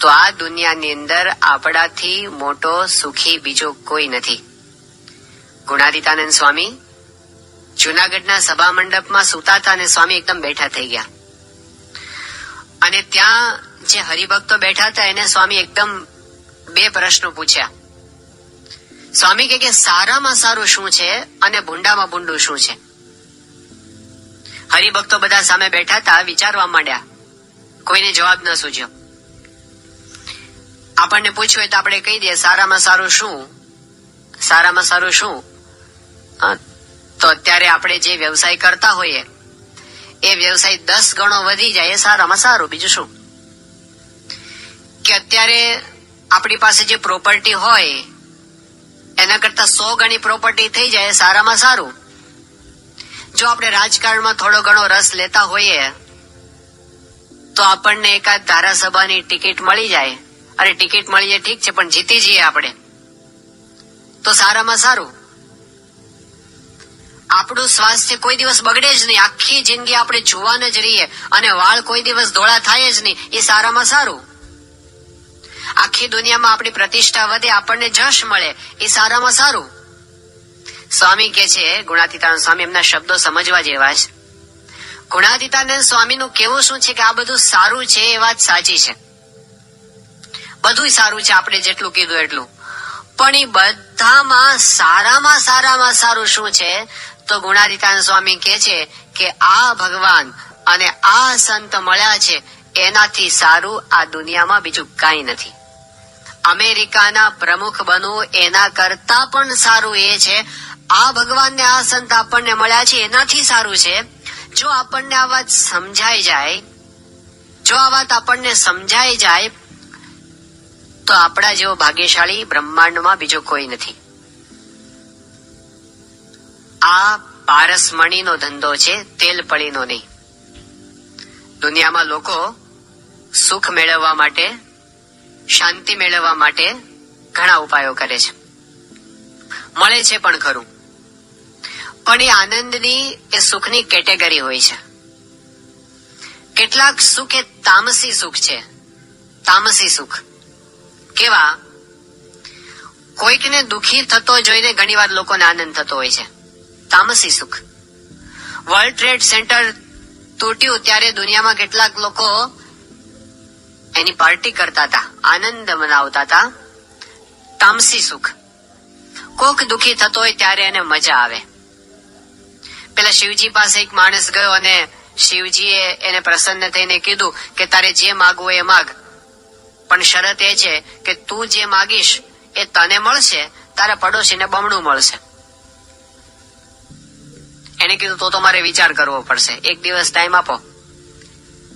તો આ દુનિયાની અંદર આપણાથી મોટો સુખી બીજો કોઈ નથી. ગુણાદિતાનંદ સ્વામી, જુનાગઢના સભા મંડપમાં સુતા હતા અને સ્વામી એકદમ બેઠા થઈ ગયા. અને ત્યાં જે હરિભક્તો બેઠા હતા, એને સ્વામી એકદમ બે પ્રશ્નો પૂછ્યા. સ્વામી કે સારામાં સારું શું છે અને ભૂંડામાં ભૂંડું શું છે? હરિભક્તો બધા સામે બેઠા હતા, વિચારવા માંડ્યા. કોઈને જવાબ ન સૂજ્યો આપણને પૂછ્યું હોય તો આપણે કહી દઈએ, સારામાં સારું શું? સારામાં સારું શું? તો અત્યારે આપણે જે વ્યવસાય કરતા હોઈએ, એ વ્યવસાય દસ ગણો વધી જાય, એ સારામાં સારું. બીજું શું? કે અત્યારે આપણી પાસે જે પ્રોપર્ટી હોય, એના કરતા સો ગણી પ્રોપર્ટી થઈ જાય સારામાં સારું. જો આપણે રાજકારણમાં થોડો ઘણો રસ લેતા હોઈએ, તો આપણને એકાદ ધારાસભાની ટિકિટ મળી જાય. અરે ટિકિટ મળીએ ઠીક છે, પણ જીતી જઈએ આપણે. તો સારામાં સારું. આપણું સ્વાસ્થ્ય કોઈ દિવસ બગડે જ નહીં. આખી જિંદગી આપણે જોવાને જ રહીએ અને વાળ કોઈ દિવસ ધોળા થાય જ નહીં. એ સારામાં સારું. આખી દુનિયામાં આપણી પ્રતિષ્ઠા વધે, આપણને જશ મળે. એ સારામાં સારું. સ્વામી કે છે ગુણાતીતાન સ્વામી, એમના શબ્દો સમજવા જેવા છે. ગુણાતીતાનંદ સ્વામીનું કેવું શું છે કે આ બધું સારું છે એ વાત સાચી છે. બધું સારું છે, આપણે જેટલું કીધું એટલું. પણ એ બધામાં સારામાં સારામાં સારું શું છે? તો ગુણાતીતાનંદ સ્વામી કે છે કે આ ભગવાન અને આ સંત મળ્યા છે, એનાથી સારું આ દુનિયામાં બીજું કાંઈ નથી. અમેરિકાના પ્રમુખ બનવું એના કરતા પણ સારું એ છે, આ ભગવાનને આ સંત આપણને મળ્યા છે, એનાથી સારું છે. જો આપણને આ વાત સમજાઈ જાય, જો આ વાત આપણને સમજાઈ જાય તો આપણા જેવો ભાગ્યશાળી બ્રહ્માંડમાં બીજો કોઈ નથી. આ પારસમણીનો ધંધો છે, તેલ પળીનો નહીં. દુનિયામાં લોકો સુખ મેળવવા માટે, શાંતિ મેળવવા માટે ઘણા ઉપાયો કરે છે. મળે છે પણ ખરું. પણ એ આનંદની, એ સુખની કેટેગરી હોય છે. કેટલાક સુખ એ તામસી સુખ છે. તામસી સુખ. કેવા? કોઈકને દુઃખી થતો જોઈને ઘણીવાર લોકોને આનંદ થતો હોય છે. તામસી સુખ. વર્લ્ડ ટ્રેડ સેન્ટર તૂટ્યું ત્યારે દુનિયામાં કેટલાક લોકો એની પાર્ટી કરતા હતા, આનંદ મનાવતા હતા. તામસી સુખ. કોક દુખી થતો હોય ત્યારે એને મજા આવે. પેલા શિવજી પાસે એક માણસ ગયો અને શિવજીએ એને પ્રસન્ન થઈને કીધું કે તારે જે માગવું એ માગ. પણ શરત એ છે કે તું જે માગીશ એ તને મળશે, તારા પડોશીને બમણું મળશે. એને કીધું, તો તો મારે વિચાર કરવો પડશે. એક દિવસ ટાઈમ આપો.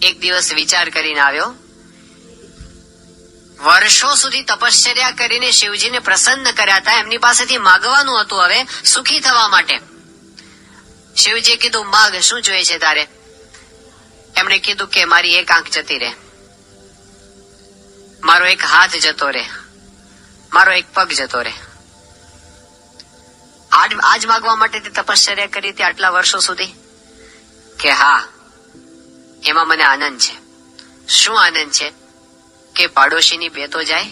એક દિવસ વિચાર કરીને આવ્યો. વર્ષો સુધી તપશ્ચર્યા કરીને શિવજીને પ્રસન્ન કર્યા હતા. એમની પાસેથી માગવાનું હતું હવે સુખી થવા માટે. શિવજીએ કીધું, માગ, શું જોઈએ છે તારે? એમણે કીધું કે, મારી એક આંખ જતી રહે. મારો એક હાથ જતો રહે મારો એક પગ જતો આજ આજ માગવા માટે તે તપશ્ચર્યા કરી હતી આટલા વર્ષો સુધી? કે હા, એમાં મને આનંદ છે. શું આનંદ છે? કે પાડોશીની બે તો જાય,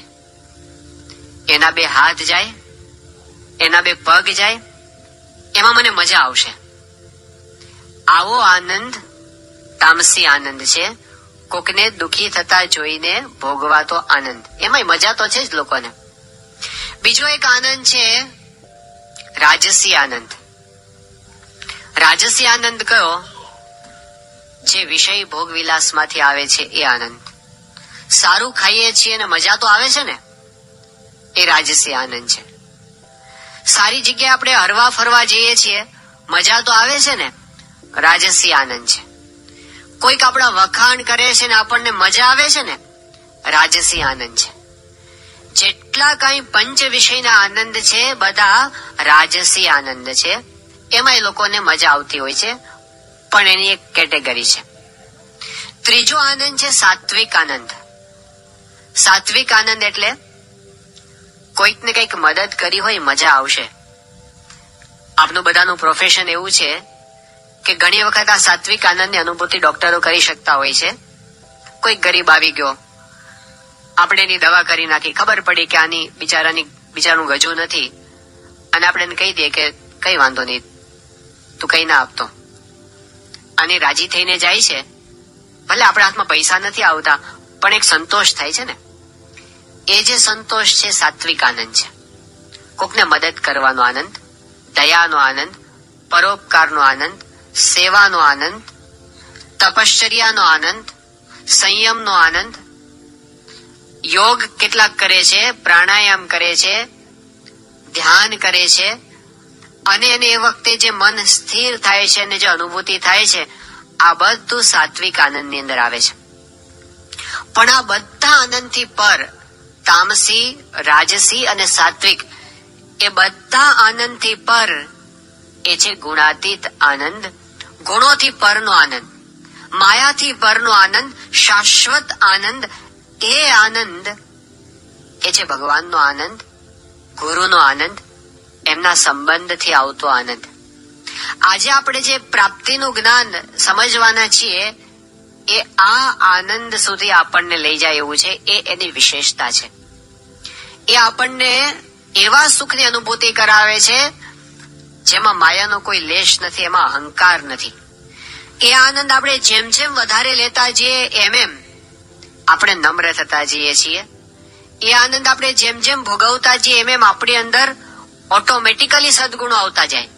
એના બે હાથ જાય, એના બે પગ જાય, એમાં મને મજા આવશે. આવો આનંદ, તામસી આનંદ છે. કોકને દુખી થતા જોઈને ભોગવાતો આનંદ. એમાંય મજા તો છે જ લોકોને. બીજો એક આનંદ છે રાજસી આનંદ. રાજસી આનંદ કયો? જે વિષય ભોગ વિલાસમાંથી આવે છે એ આનંદ. સારું ખાઈએ છીએ અને મજા તો આવે છે ને? એ રાજસી આનંદ છે. સારી જગ્યાએ આપણે હરવા ફરવા જઈએ છીએ, મજા તો આવે છે ને? રાજસી આનંદ છે. કોઈક આપણા વખાણ કરે છે ને આપણને મજા આવે છે ને, રાજસી આનંદ છે. જેટલા કઈ પંચ વિષયના આનંદ છે, બધા રાજસી આનંદ છે. એમાં એ લોકોને મજા આવતી હોય છે, પણ એની એક કેટેગરી છે. ત્રીજો આનંદ છે સાત્વિક આનંદ. સાત્વિક આનંદ એટલે કોઈકને કંઈક મદદ કરી હોય, મજા આવશે. આપનું બધાનું પ્રોફેશન એવું છે કે ઘણી વખત આ સાત્વિક આનંદની અનુભૂતિ ડોક્ટરો કરી શકતા હોય છે. કોઈ ગરીબ આવી ગયો. આપણે એની દવા કરી નાખી. ખબર પડી કે આની બિચારાની બિચારું ગજુ નથી. અને આપણે એને કહી દઈએ કે, કઈ વાંધો નહીં. તું કઈ ના આપતો. અને રાજી થઈને જાય છે. ભલે આપણા હાથમાં પૈસા નથી આવતા, પણ એક સંતોષ થાય છે ને. એ જે સંતોષ છે, સાત્વિક આનંદ છે. કોકને મદદ કરવાનો આનંદ, દયાનો આનંદ, પરોપકારનો આનંદ સેવાનો આનંદ, તપશ્ચર્યાનો આનંદ, સંયમનો આનંદ. યોગ કેટલાક કરે છે, પ્રાણાયામ કરે છે, ધ્યાન કરે છે, અને એને એ વખતે જે મન સ્થિર થાય છે અને જે અનુભૂતિ થાય છે, આ બધું સાત્વિક આનંદની અંદર આવે છે. પણ આ બધા આનંદથી પર તામસી, રાજસી અને સાત્વિક, એ બધા આનંદથી પર એ છે ગુણાતીત આનંદ, ગુણોથી પરનો આનંદ, માયાથી પરનો આનંદ, શાશ્વત આનંદ, એ આનંદ, એ છે ભગવાનનો આનંદ, ગુરુનો આનંદ, એમના સંબંધથી આવતો આનંદ. આજે આપણે જે પ્રાપ્તિનું જ્ઞાન સમજવાના છીએ, એ આ આનંદ સુધી આપણને લઈ જાય એવું છે, એ એની વિશેષતા છે. એ આપણને એવા સુખની અનુભૂતિ કરાવે છે જેમાં માયાનો કોઈ લેશ નથી, એમાં અહંકાર નથી. એ આનંદ આપણે જેમ જેમ વધારે લેતા જઈએ, એમ એમ આપણે નમ્ર થતા જઈએ છીએ. એ આનંદ આપણે જેમ જેમ ભોગવતા જઈએ, એમ એમ આપણી અંદર ઓટોમેટિકલી સદગુણો આવતા જાય.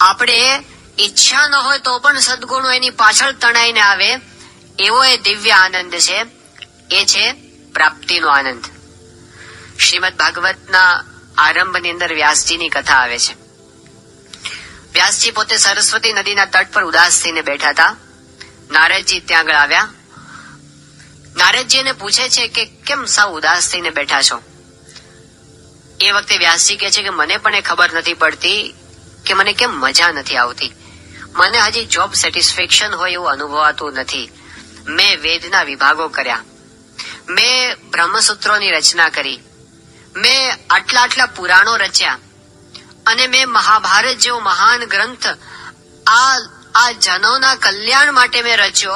આપણે ઈચ્છા ન હોય તો પણ સદગુણો એની પાછળ તણાઈને આવે. એવો એ દિવ્ય આનંદ છે. એ છે પ્રાપ્તિનો આનંદ. શ્રીમદ ભાગવતના આરંભની અંદર વ્યાસજીની કથા આવે છે. વ્યાસજી પોતે સરસ્વતી નદીના તટ પર ઉદાસ થઈને બેઠા હતા. નારદજી ત્યાં આગળ આવ્યા. નારદજી એને પૂછે છે કે કેમ સાવ ઉદાસ થઈને બેઠા છો? એ વખતે વ્યાસજી કહે છે કે મને પણ એ ખબર નથી પડતી કે મને કેમ મજા નથી આવતી. મને હજી જોબ સેટિસ્ફેક્શન હોય એવું અનુભવાતું નથી. મેં વેદના વિભાગો કર્યા. મેં બ્રહ્મસૂત્રોની રચના કરી. મેં આટલા આટલા પુરાણો રચ્યા. અને મેં મહાભારત જેવો મહાન ગ્રંથ આ આ જનોના કલ્યાણ માટે મેં રચ્યો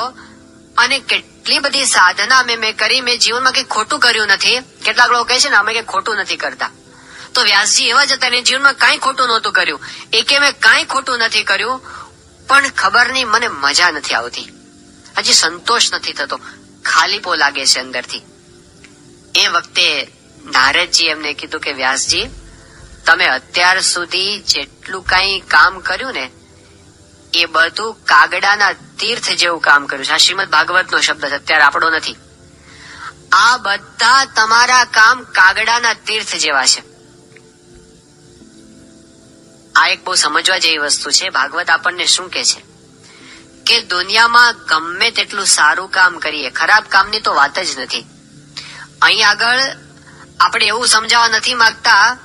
અને કેટલી બધી સાધના મેં મેં કરી. મેં જીવનમાં કઈ ખોટું કર્યું નથી. કેટલાક લોકો કહે છે ને, અમે કઈ ખોટું નથી કરતા. તો વ્યાસજી એવા જ હતા એને જીવનમાં કાંઈ ખોટું નહોતું કર્યું. એ કે મેં કાંઈ ખોટું નથી કર્યું, પણ ખબર નહીં, મને મજા નથી આવતી. હજી સંતોષ નથી થતો. ખાલીપો લાગે છે અંદરથી. એ વખતે નારદજી એમને કીધું કે, વ્યાસજી તમે અત્યાર સુધી જેટલું કઈ કામ કર્યું ને, એ બધું કાગડાના તીર્થ જેવું કામ કર્યું છે. આ શ્રીમદ ભાગવતનો શબ્દ છે. અત્યારે આપણો નથી. આ બધા તમારા કામ કાગડાના તીર્થ જેવા છે. આ એક બહુ સમજવા જેવી વસ્તુ છે. ભાગવત આપણને શું કે છે? કે દુનિયામાં ગમે તેટલું સારું કામ કરીએ, ખરાબ કામની તો વાત જ નથી. અહીં આગળ આપણે એવું સમજાવવા નથી માંગતા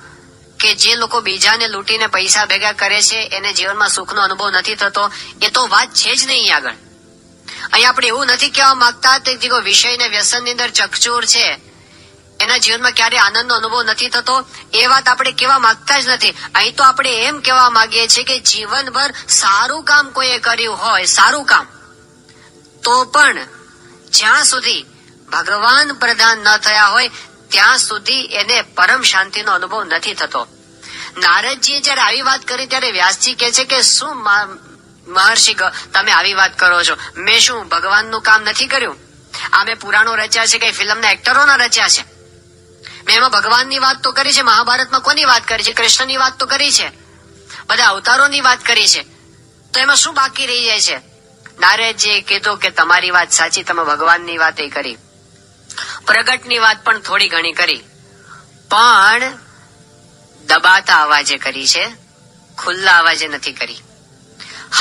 કે જે લોકો બીજાને લૂંટીને પૈસા ભેગા કરે છે, એને જીવનમાં સુખનો અનુભવ નથી થતો, એ તો વાત છે જ નહીં આગળ. અહીં આપણે એવું નથી કહેવા માંગતા કે જે કોઈ વિષય ને વ્યસનની અંદર ચકચોર છે. એના જીવનમાં ક્યારે આનંદનો અનુભવ નથી થતો, એ વાત આપણે કહેવા માંગતા જ નથી. અહીં તો આપણે એમ કહેવા માંગીએ છીએ કે જીવનભર સારું કામ કોઈએ કર્યું હોય, સારું કામ, તો પણ જ્યાં સુધી ભગવાન પ્રધાન ન થયા હોય ત્યાં સુધી એને પરમ શાંતિનો અનુભવ નથી થતો. નારદજીએ જયારે આવી વાત કરી ત્યારે વ્યાસજી કહે છે કે શું મહર્ષિ તમે આવી વાત કરો છો? મેં શું ભગવાનનું કામ નથી કર્યું? આ મેં પુરાણો રચ્યા છે કે ફિલ્મના એક્ટરોના રચ્યા છે? મેં એમાં ભગવાનની વાત તો કરી છે, મહાભારતમાં કોની વાત કરી છે? કૃષ્ણની વાત તો કરી છે. બધા અવતારોની વાત કરી છે. તો એમાં શું બાકી રહી જાય છે? નારદજીએ કીધું કે તમારી વાત સાચી, તમે ભગવાનની વાત કરી. પ્રગટની વાત પણ થોડી ઘણી કરી. પણ દબાતા અવાજે કરી છે, ખુલ્લા અવાજે નથી કરી.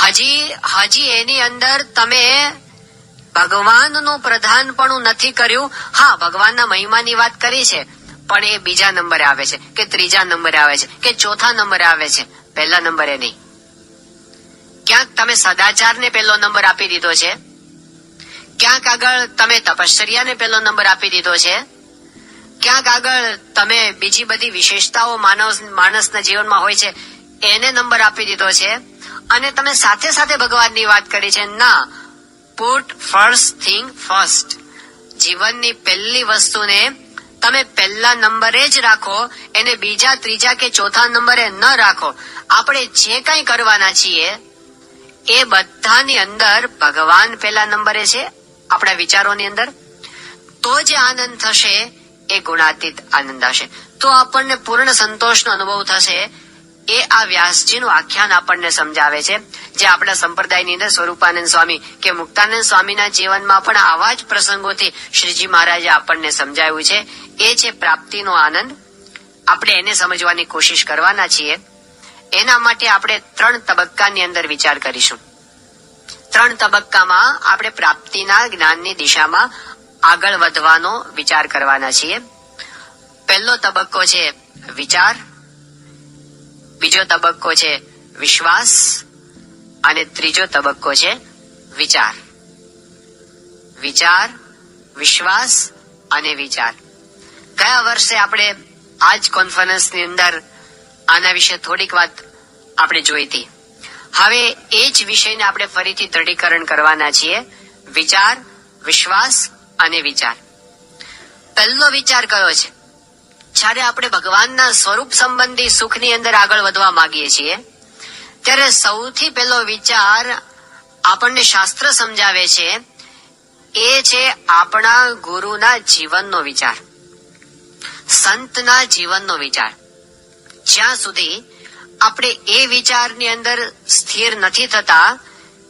હજી હજી, એની અંદર તમે ભગવાનનું પ્રધાનપણું નથી કર્યું. હા, ભગવાનના મહિમાની વાત કરી છે, પણ એ બીજા નંબરે આવે છે, કે ત્રીજા નંબરે આવે છે, કે ચોથા નંબરે આવે છે. પહેલા નંબરે નહીં. ક્યાંક તમે સદાચારને પહેલો નંબર આપી દીધો છે? ક્યાંક આગળ તમે તપશ્ચર્યાને પહેલો નંબર આપી દીધો છે? ક્યાંક આગળ તમે બીજી બધી વિશેષતાઓ માનવ માણસના જીવનમાં હોય છે, એને નંબર આપી દીધો છે. અને તમે સાથે સાથે ભગવાનની વાત કરી છે, ના પુટ ફર્સ્ટ થિંગ ફર્સ્ટ જીવનની પહેલી વસ્તુને તમે પહેલા નંબરે જ રાખો, એને બીજા, ત્રીજા કે ચોથા નંબરે ન રાખો. આપણે જે કંઈ કરવાના છીએ, એ બધાની અંદર ભગવાન પહેલા નંબરે છે આપણા વિચારોની અંદર, તો જે આનંદ થશે એ ગુણાતીત આનંદ હશે. તો આપણને પૂર્ણ સંતોષનો અનુભવ થશે એ આ વ્યાસજીનું આખ્યાન આપણને સમજાવે છે. જે આપણા સંપ્રદાયની અંદર સ્વરૂપાનંદ સ્વામી કે મુક્તાનંદ સ્વામીના જીવનમાં પણ આવા જ પ્રસંગોથી શ્રીજી મહારાજે આપણને સમજાવ્યું છે. એ છે પ્રાપ્તિનો આનંદ. આપણે એને સમજવાની કોશિશ કરવાના છીએ. એના માટે આપણે ત્રણ તબક્કાની અંદર વિચાર કરીશું. ત્રણ તબક્કામાં આપણે પ્રાપ્તિના જ્ઞાનની દિશામાં આગળ વધવાનો વિચાર કરવાના છીએ. પહેલો તબક્કો છે વિચાર, બીજો તબક્કો છે વિશ્વાસ, અને ત્રીજો તબક્કો છે વિચાર. વિચાર, વિશ્વાસ અને વિચાર. ગયા વર્ષે આપણે આ જ કોન્ફરન્સની અંદર આના વિશે થોડીક વાત આપણે જોઈ હતી હવે એ જ વિષયને આપણે ફરીથી દ્રઢીકરણ કરવાના છીએ. વિચાર, વિશ્વાસ અને વિચાર. પહેલો વિચાર કયો છે? જ્યારે આપણે ભગવાનના સ્વરૂપ સંબંધી સુખની અંદર આગળ વધવા માંગીએ છીએ, ત્યારે સૌથી પહેલો વિચાર આપણને શાસ્ત્ર સમજાવે છે. એ છે આપણા ગુરુના જીવનનો વિચાર. સંતના જીવનનો વિચાર. જ્યાં સુધી આપણે એ વિચારની અંદર સ્થિર નથી થતા,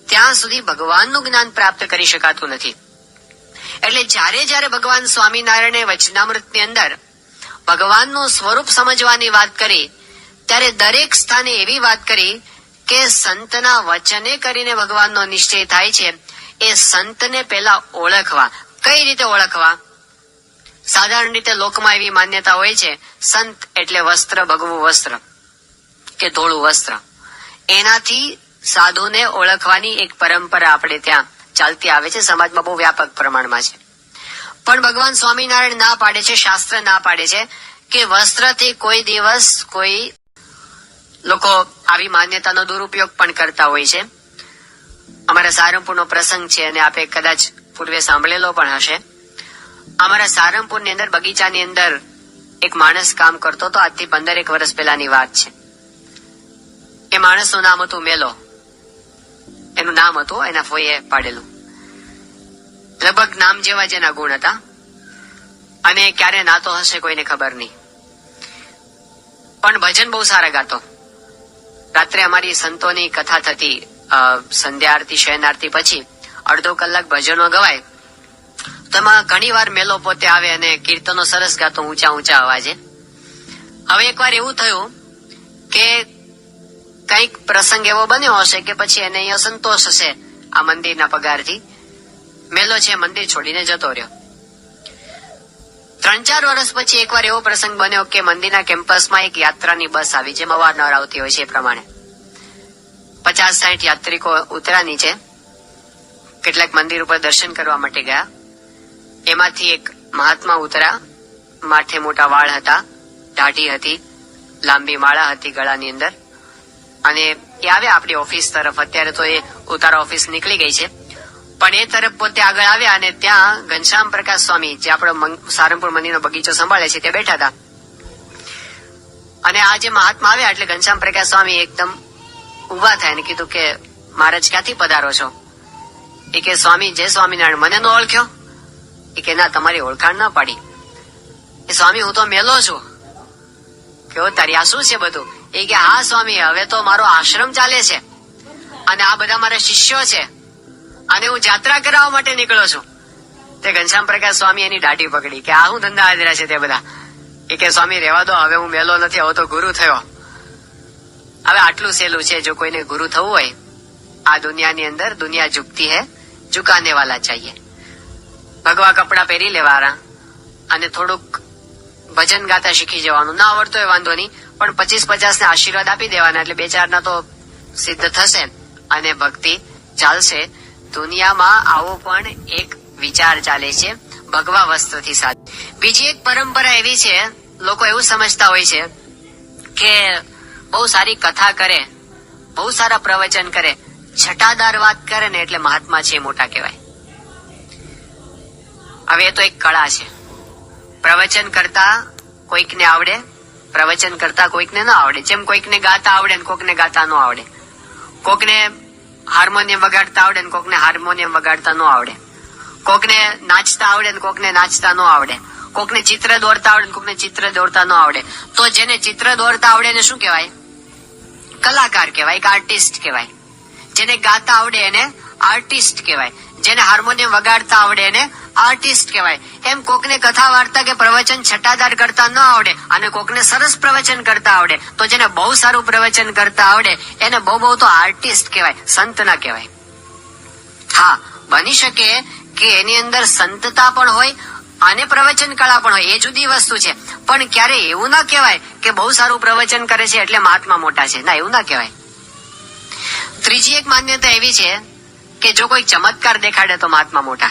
ત્યાં સુધી ભગવાનનું જ્ઞાન પ્રાપ્ત કરી શકાતું નથી. એટલે જ્યારે જ્યારે ભગવાન સ્વામિનારાયણે વચનામૃતની અંદર ભગવાનનું સ્વરૂપ સમજવાની વાત કરી, ત્યારે દરેક સ્થાને એવી વાત કરી કે સંતના વચને કરીને ભગવાનનો નિશ્ચય થાય છે, એ સંતને પહેલા ઓળખવા. કઈ રીતે ઓળખવા? સાધારણ રીતે લોકમાં એવી માન્યતા હોય છે, સંત એટલે વસ્ત્ર, ભગવું વસ્ત્ર. કે ધોળું વસ્ત્ર. એનાથી સાધુને ઓળખવાની એક પરંપરા આપણે ત્યાં ચાલતી આવે છે. સમાજમાં બહુ વ્યાપક પ્રમાણમાં છે. પણ ભગવાન સ્વામિનારાયણ ના પાડે છે, શાસ્ત્ર ના પાડે છે કે વસ્ત્રથી કોઈ દિવસ કોઈ લોકો આવી માન્યતાનો દુરુપયોગ પણ કરતા હોય છે. અમારા સારંગપુરનો પ્રસંગ છે અને આપે કદાચ પૂર્વે સાંભળેલો પણ હશે. અમારા સારંગપુરની અંદર બગીચાની અંદર એક માણસ કામ કરતો હતો. આજથી પંદર એક વર્ષ પહેલાની વાત છે. માણસનું નામ હતું મેલો. એનું નામ હતું એના ફોઈએ પાડેલું. લગભગ નામ જેવા જ ગુણ હતા. અને ક્યારે નાતો હશે કોઈને ખબર નહીં. પણ ભજન બહુ સારા ગાતો. રાત્રે અમારી સંતોની કથા થતી સંધ્યા આરતી શયન આરતી પછી અડધો કલાક ભજનો ગવાય. તેમાં ઘણી વાર મેલો પોતે આવે અને કીર્તનો સરસ ગાતો ઊંચા ઊંચા અવાજે. હવે એકવાર એવું થયું કે કંઈક પ્રસંગ એવો બન્યો હશે કે પછી એને અહીંયા સંતોષ હશે આ મંદિરના પગારથી. મેલો છે, મંદિર છોડીને જતો રહ્યો. ત્રણ ચાર વર્ષ પછી એકવાર એવો પ્રસંગ બન્યો કે મંદિરના કેમ્પસમાં એક યાત્રાની બસ આવી જેમાં અવારનવાર આવતી હોય છે એ પ્રમાણે. પચાસ સાઠ યાત્રિકો ઉતરાની છે. કેટલાક મંદિર ઉપર દર્શન કરવા માટે ગયા. એમાંથી એક મહાત્મા ઉતરા માથે મોટા વાળ હતા, દાઢી હતી, લાંબી માળા હતી ગળાની અંદર. અને એ આવ્યા આપણી ઓફિસ તરફ. અત્યારે તો એ ઉતારા ઓફિસ નીકળી ગઈ છે. પણ એ તરફ પોતે આગળ આવ્યા અને ત્યાં ઘનશ્યામ પ્રકાશ સ્વામી, જે આપણો સારંગપુર મંદિરનો બગીચો સંભાળે છે, ત્યાં બેઠા હતા. અને આ જે મહાત્મા આવ્યા એટલે ઘનશ્યામ પ્રકાશ સ્વામી એકદમ ઊભા થાય અને કીધું કે, મહારાજ, ક્યાંથી પધારો છો? એ કે, સ્વામી, જય સ્વામિનારાયણ. મને નો ઓળખ્યો. એ કે, ના, તમારી ઓળખાણ ના પાડી. એ, સ્વામી, હું તો મેલો છું. કેવો તારી આ શું છે બધું? એ કે, હા, સ્વામી, હવે તો મારો આશ્રમ ચાલે છે. અને આ બધા મારા શિષ્યો છે. અને હું જાત્રા કરાવવા માટે નીકળ્યો છું. તે ઘનશ્યામ પ્રકાશ સ્વામી એની દાઢી પકડી કે, આ હું ધંધા હાજરા છે તે બધા? એ કે, સ્વામી, રહેવા દો, હવે હું મેલો નથી, હવે તો ગુરુ થયો. હવે આટલું સહેલું છે, જો કોઈને ગુરુ થવું હોય, આ દુનિયાની અંદર દુનિયા ઝુકતી હે ઝુકાને વાલા ચાહીએ. ભગવા કપડા પહેરી લેવાના, અને થોડુંક ભજન ગાતા શીખી જવાનું. ના આવડતો હોય વાંધો નહીં, પણ પચીસ પચાસ ને આશીર્વાદ આપી દેવાના એટલે બે ચાર તો સિદ્ધ થશે. અને ભક્તિ ચાલશે. દુનિયામાં આવો પણ એક વિચાર ચાલે છે, ભગવા વસ્ત્રથી સાથે બીજી એક પરંપરા એવી છે, લોકો એવું સમજતા હોય છે કે બહુ સારી કથા કરે, બહુ સારા પ્રવચન કરે, છટાદાર વાત કરે ને એટલે મહાત્મા છે એ મોટા કહેવાય. હવે એ તો એક કળા છે. પ્રવચન કરતા કોઈકને આવડે, પ્રવચન કરતા કોઈકને ન આવડે. જેમ કોઈકને ગાતા આવડે ને કોઈકને ગાતા ન આવડે. કોકને હાર્મોનિયમ વગાડતા આવડે ને કોકને હાર્મોનિયમ વગાડતા ન આવડે. કોકને નાચતા આવડે ને કોકને નાચતા ન આવડે. કોકને ચિત્ર દોરતા આવડે ને કોકને ચિત્ર દોરતા ન આવડે. તો જેને ચિત્ર દોરતા આવડે ને શું કહેવાય? કલાકાર કહેવાય કે આર્ટિસ્ટ કહેવાય. જેને ગાતા આવડે એને આર્ટિસ્ટ કહેવાય. જેને હાર્મોનિયમ વગાડતા આવડે એને આર્ટિસ્ટ કહેવાય. એમ કોકને કથા વાર્તા કે પ્રવચન છટાદાર કરતા ન આવડે અને કોકને સરસ પ્રવચન કરતા આવડે. તો જેને બહુ સારું પ્રવચન કરતા આવડે, એને બહુ બહુ તો આર્ટિસ્ટ કહેવાય, સંત ના કહેવાય. હા, બની શકે કે એની અંદર સંતતા પણ હોય અને પ્રવચન કળા પણ હોય, એ જુદી વસ્તુ છે. પણ ક્યારે એવું ના કહેવાય કે બહુ સારું પ્રવચન કરે છે એટલે મહાત્મા મોટા છે. ના, એવું ના કહેવાય. ત્રીજી એક માન્યતા એવી છે કે જો કોઈ ચમત્કાર દેખાડે તો મહાત્મા મોટા.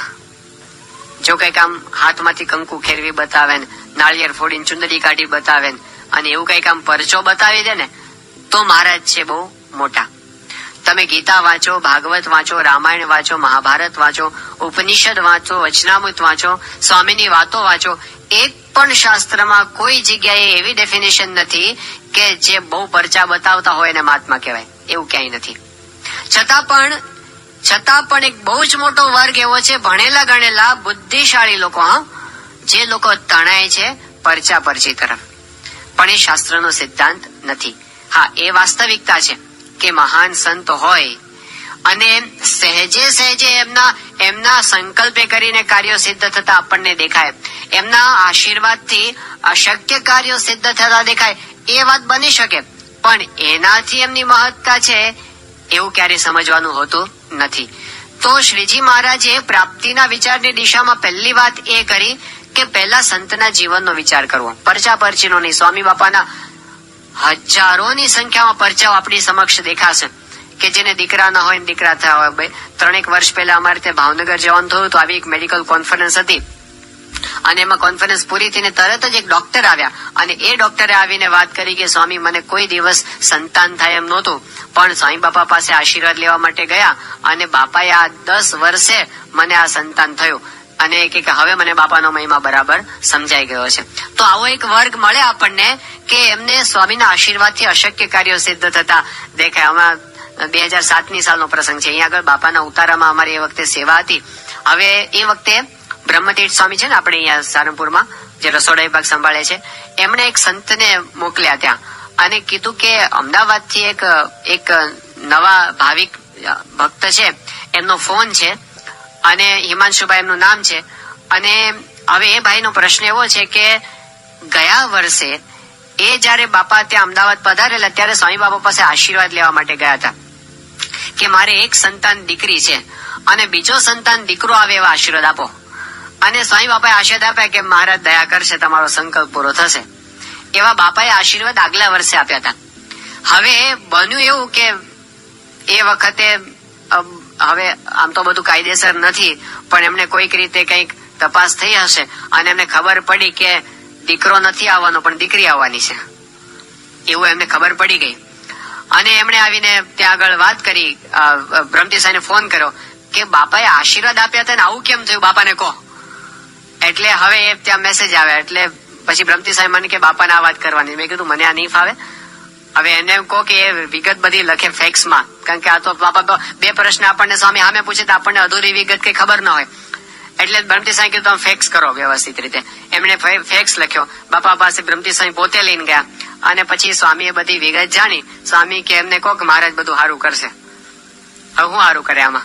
જો કંઈક આમ હાથમાંથી કંકુ ખેરવી બતાવે ને નાળિયેર ફોડીને ચુંદડી કાઢી બતાવે ને અને એવું કંઈક આમ પરચો બતાવી દે ને, તો મહારાજ છે બહુ મોટા. તમે ગીતા વાંચો, ભાગવત વાંચો, રામાયણ વાંચો, મહાભારત વાંચો, ઉપનિષદ વાંચો, વચનામૃત વાંચો, સ્વામીની વાતો વાંચો, એક પણ શાસ્ત્રમાં કોઈ જગ્યાએ એવી ડેફિનેશન નથી કે જે બહુ પરચા બતાવતા હોય એને મહાત્મા કહેવાય. એવું ક્યાંય નથી. છતાં પણ છતાં પણ એક બહુ જ મોટો વર્ગ એવો છે, ભણેલા ગણેલા બુદ્ધિશાળી લોકો, હા. જે લોકો તણાય છે પરચા પરચી તરફ. પણ એ શાસ્ત્રનો સિદ્ધાંત નથી. હા, એ વાસ્તવિકતા છે કે મહાન સંત હોય અને સહેજે સહેજે એમના એમના સંકલ્પે કરીને કાર્યો સિદ્ધ થતા આપણને દેખાય. એમના આશીર્વાદથી અશક્ય કાર્યો સિદ્ધ થતા દેખાય. એ વાત બની શકે. પણ એનાથી એમની મહત્તા છે એવું ક્યારે સમજવાનું હોતું નથી. તો શ્રીજી મહારાજે પ્રાપ્તિના વિચારની દિશામાં પહેલી વાત એ કરી કે પહેલા સંતના જીવનનો વિચાર કરવો. પરચા પરચીનો નહીં, સ્વામી બાપાના હજારોની સંખ્યામાં પરચાઓ આપણી સમક્ષ દેખાશે કે જેને દીકરા ન હોય દીકરા થયા હોય. ત્રણેક વર્ષ પહેલા અમારે ત્યાં ભાવનગર જવાનું થયું તો આવી એક મેડિકલ કોન્ફરન્સ હતી. અને એમાં કોન્ફરન્સ પૂરી થઈને તરત જ એક ડોક્ટર આવ્યા. અને એ ડોક્ટરે આવીને વાત કરી કે, સ્વામી, મને કોઈ દિવસ સંતાન થાય એમ નહોતું. પણ સ્વામી બાપા પાસે આશીર્વાદ લેવા માટે ગયા અને બાપાએ આ દસ વર્ષે મને આ સંતાન થયું. અને કે, હવે મને બાપાનો મહિમા બરાબર સમજાઈ ગયો છે. તો આવો એક વર્ગ મળે આપણને કે એમને સ્વામીના આશીર્વાદથી અશક્ય કાર્યો સિદ્ધ થતા દેખાય. આમાં બે હજાર સાતની સાલનો પ્રસંગ છે. અહીંયા આગળ બાપાના ઉતારામાં અમારી એ વખતે સેવા હતી. હવે એ વખતે બ્રહ્મતીર્થ સ્વામી છે ને આપણે અહીંયા સારંગપુરમાં જે રસોડા વિભાગ સંભાળે છે, એમણે એક સંતને મોકલ્યા ત્યાં અને કીધું કે અમદાવાદથી એક એક નવા ભાવિક ભક્ત છે, એમનો ફોન છે અને હિમાંશુભાઈ એમનું નામ છે અને હવે એ ભાઈનો પ્રશ્ન એવો છે કે ગયા વર્ષે એ જયારે બાપા ત્યાં અમદાવાદ પધારેલા ત્યારે સ્વામી બાપા પાસે આશીર્વાદ લેવા માટે ગયા હતા કે મારે એક સંતાન દીકરી છે અને બીજો સંતાન દીકરો આવે એવા આશીર્વાદ આપો. અને સ્વામી બાપાએ આશીર્વાદ આપ્યા કે મહારાજ દયા કરશે તમારો સંકલ્પ પૂરો થશે. એવા બાપાએ આશીર્વાદ આગલા વર્ષે આપ્યા હતા. હવે બન્યું એવું કે એ વખતે હવે આમ તો બધું કાયદેસર નથી પણ એમને કોઈક રીતે કંઈક તપાસ થઈ હશે અને એમને ખબર પડી કે દીકરો નથી આવવાનો પણ દીકરી આવવાની છે. એવું એમને ખબર પડી ગઈ. અને એમણે આવીને ત્યાં આગળ વાત કરી ભ્રમતી અ, ફોન કર્યો કે બાપાએ આશીર્વાદ આપ્યા હતા ને આવું કેમ થયું? બાપાને કહો. એટલે હવે એ ત્યાં મેસેજ આવે, એટલે પછી બ્રહ્મતી સાહેબ મને કે, બાપાને આ વાત કરવાની. મેં કીધું, મને આ નહીં ફાવે. હવે એને એમ કહો કે, એ વિગત બધી લખે ફેક્સમાં કારણ કે આ તો બાપા બે પ્રશ્ન આપણને સ્વામી સામે પૂછે તો આપણને અધૂરી વિગત કઈ ખબર ન હોય. એટલે બ્રહ્મતી સાંઈ કીધું ફેક્સ કરો વ્યવસ્થિત રીતે. એમણે ફેક્સ લખ્યો. બાપા પાસે બ્રહ્મતી સાંઈ પોતે લઈને ગયા. અને પછી સ્વામીએ બધી વિગત જાણી. સ્વામી કે એમને કહો કે, મહારાજ બધું સારું કરશે. હવે હું સારું કરે આમાં.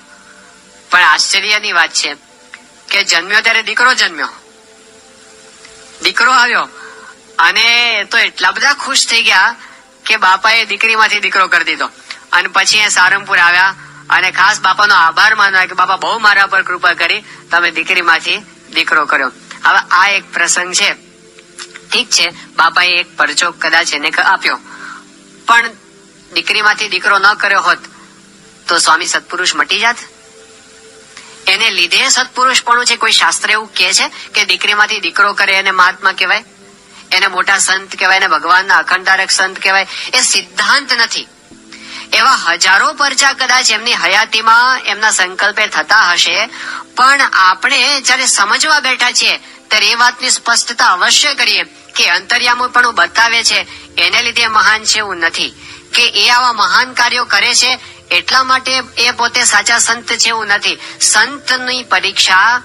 પણ આશ્ચર્યની વાત છે કે જન્મ્યો ત્યારે દીકરો જન્મ્યો? દીકરો આવ્યો. અને તો એટલા બધા ખુશ થઈ ગયા કે બાપાએ દીકરીમાંથી દીકરો કરી દીધો. અને પછી એ સારંગપુર આવ્યા અને ખાસ બાપાનો આભાર માનવા કે બાપા બહુ મારા પર કૃપા કરી તમે દીકરીમાંથી દીકરો કર્યો. હવે આ એક પ્રસંગ છે. ઠીક છે, બાપાએ એક પરચો કદાચ એને આપ્યો. પણ દીકરીમાંથી દીકરો ન કર્યો હોત તો સ્વામી સત્પુરુષ મટી જાત? એને લીધે સત્પુરુષ પણ છે, કોઈ શાસ્ત્ર એવું કહે છે કે દીકરીમાંથી દીકરો કરે એને મહાત્મા કહેવાય? એને મોટા સંત કહેવાય, એને ભગવાનના અખંડારક સંત કહેવાય? એ સિદ્ધાંત નથી. એવા હજારો પરચા કદાચ એમની હયાતીમાં, એમના સંકલ્પે થતા હશે, પણ આપણે જ્યારે સમજવા બેઠા છીએ, ત્યારે એ વાતની સ્પષ્ટતા અવશ્ય કરીએ કે અંતર્યામી પણ બતાવે છે, એને લીધે મહાન છે એવું નથી. કે એ આવા મહાન કાર્યો કરે છે એટલા માટે એ પોતે સાચા સંત છે એવું નથી. સંતની પરીક્ષા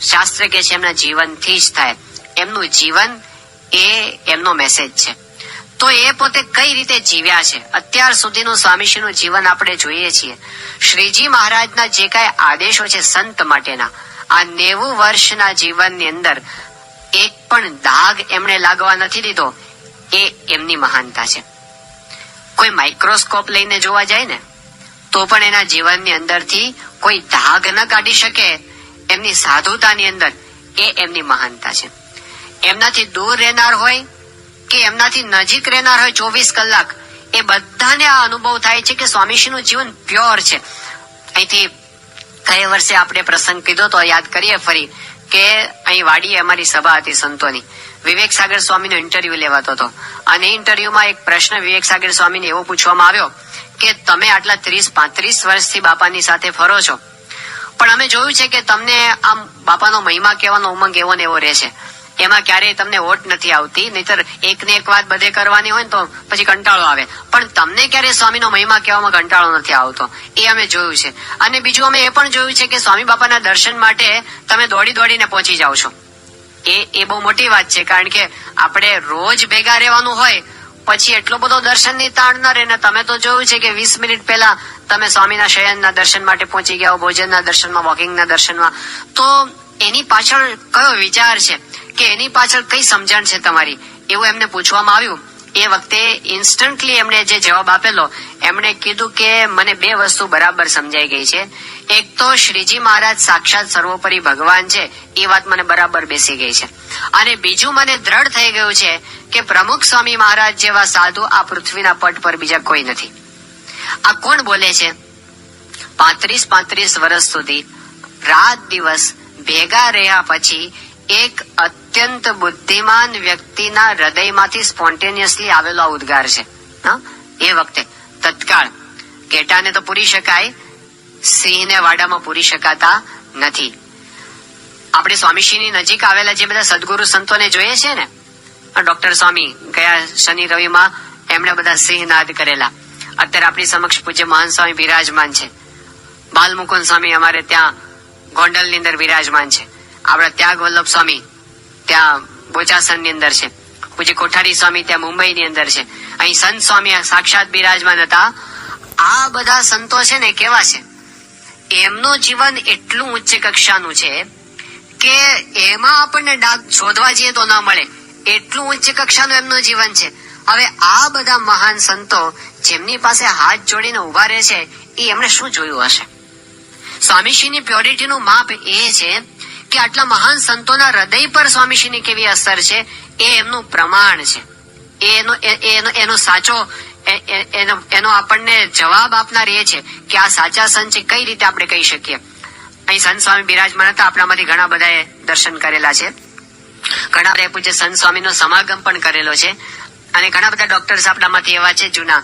શાસ્ત્ર કે છે, એમના જીવનથી જ થાય. એમનું જીવન એ એમનો મેસેજ છે. તો એ પોતે કઈ રીતે જીવ્યા છે? અત્યાર સુધીનું સ્વામીશ્રીનું જીવન આપણે જોઈએ છીએ. શ્રીજી મહારાજના જે કાંઈ આદેશો છે સંત માટેના, આ નેવું વર્ષના જીવનની અંદર એક પણ દાગ એમણે લાગવા નથી દીધો, એ એમની મહાનતા છે. કોઈ માઇક્રોસ્કોપ લઈને જોવા જાય ને તો પણ એના જીવનની અંદરથી કોઈ ધાગ ન કાઢી શકે. એમની સાધુતાની અંદર એ એમની મહાનતા છે. એમનાથી દૂર રહેનાર હોય કે એમનાથી નજીક રહેનાર હોય ચોવીસ કલાક, એ બધાને આ અનુભવ થાય છે કે સ્વામીજીનું જીવન પ્યોર છે. અહીંથી ગયા વર્ષે આપણે પ્રસંગ કીધો તો યાદ કરીએ ફરી કે અહીં વાડીએ અમારી સભા હતી સંતોની. વિવેક સાગર સ્વામીનો ઇન્ટરવ્યુ લેવાતો હતો. અને ઇન્ટરવ્યુમાં એક પ્રશ્ન વિવેક સાગર સ્વામીને એવો પૂછવામાં આવ્યો કે, તમે આટલા ત્રીસ પાંત્રીસ વર્ષથી બાપાની સાથે ફરો છો. પણ અમે જોયું છે કે તમને આમ બાપાનો મહિમા કહેવાનો ઉમંગ એવો ને એવો રહે છે. એમાં ક્યારેય તમને ઓટ નથી આવતી, નહીતર એક ને એક વાત બધે કરવાની હોય ને તો પછી કંટાળો આવે. પણ તમને ક્યારે સ્વામીનો મહિમા કહેવામાં કંટાળો નથી આવતો? એ અમે જોયું છે. અને બીજું અમે એ પણ જોયું છે કે સ્વામી બાપાના દર્શન માટે તમે દોડી દોડીને પહોંચી જાઓ છો. એ એ બહુ મોટી વાત છે, કારણ કે આપણે રોજ ભેગા રહેવાનું હોય, પછી એટલો બધો દર્શનની તાણ ન રહે ને તમે તો જોયું છે કે વીસ મિનિટ પહેલા તમે સ્વામીના શયનના દર્શન માટે પહોંચી ગયા ભોજનના દર્શનમાં, વોકિંગના દર્શનમાં. તો એની પાછળ કયો વિચાર છે? કે એની પાછળ કઈ સમજણ છે તમારી? એવું એમને પૂછવામાં આવ્યું. એ વખતે ઇન્સ્ટન્ટલી એમણે જે જવાબ આપેલો, એમણે કીધું કે મને બે વસ્તુ બરાબર સમજાઈ ગઈ છે. એક તો શ્રીજી મહારાજ સાક્ષાત સર્વોપરી ભગવાન છે, એ વાત મને બરાબર બેસી ગઈ છે. અને બીજું મને દ્રઢ થઈ ગયું છે કે પ્રમુખ સ્વામી મહારાજ જેવા સાધુ આ પૃથ્વીના પટ પર બીજા કોઈ નથી. આ કોણ બોલે છે? પાંત્રીસ પાંત્રીસ વર્ષ સુધી રાત દિવસ ભેગા રહ્યા પછી એક અત્યંત બુદ્ધિમાન વ્યક્તિના હૃદયમાંથી સ્પોન્ટેનિયસલી આવેલો ઉદ્ગાર છે? એ વખતે તત્કાળ ઘેટાને તો પૂરી શકાય, સિંહને વાડામાં પૂરી શકાતા નથી. આપણે સ્વામીશ્રીની નજીક આવેલા જે બધા સદગુરુ સંતોને જોઈએ છે ને? ડોક્ટર સ્વામી, ગયા શનિ રવિમાં એમણે બધા સિંહનાદ કરેલા. અત્યારે આપણી સમક્ષ પૂજ્ય મહાન સ્વામી બિરાજમાન છે. બાલમુકુંદ સ્વામી અમારે ત્યાં ગોંડલની અંદર બિરાજમાન છે. આપણા ત્યાગ વલ્લભ સ્વામી ત્યાં બોચાસનની અંદર છે. પૂજ્ય કોઠારી સ્વામી ત્યાં મુંબઈ ની અંદર છે. અહીં સંત સ્વામી સાક્ષાત બિરાજમાન હતા. આ બધા સંતો છે ને કેવા છે? એમનું જીવન એટલું ઉચ્ચ કક્ષાનું છે કે એમાં આપણને ડાક શોધવા જઈએ તો ના મળે. એટલું ઉચ્ચ કક્ષાનું એમનું જીવન છે. હવે આ બધા મહાન સંતો જેમની પાસે હાથ જોડીને ઊભા રહે છે, એ એમણે શું જોયું હશે? સ્વામીશ્રીની પ્યોરિટીનું માપ એ છે કે આટલા મહાન સંતોના હૃદય પર સ્વામીશ્રીની કેવી અસર છે? એ એમનું પ્રમાણ છે. એનો સાચો એનો આપણને જવાબ આપનાર એ છે કે આ સાચા સંત છે, કઈ રીતે આપણે કહી શકીએ? અહીં સંત સ્વામી બિરાજમાન હતા, આપણામાંથી ઘણા બધાએ દર્શન કરેલા છે. ઘણા બધા પૂજ્ય સંત સ્વામીનો સમાગમ પણ કરેલો છે. અને ઘણા બધા ડોક્ટર્સ આપણામાંથી એવા છે, જૂના.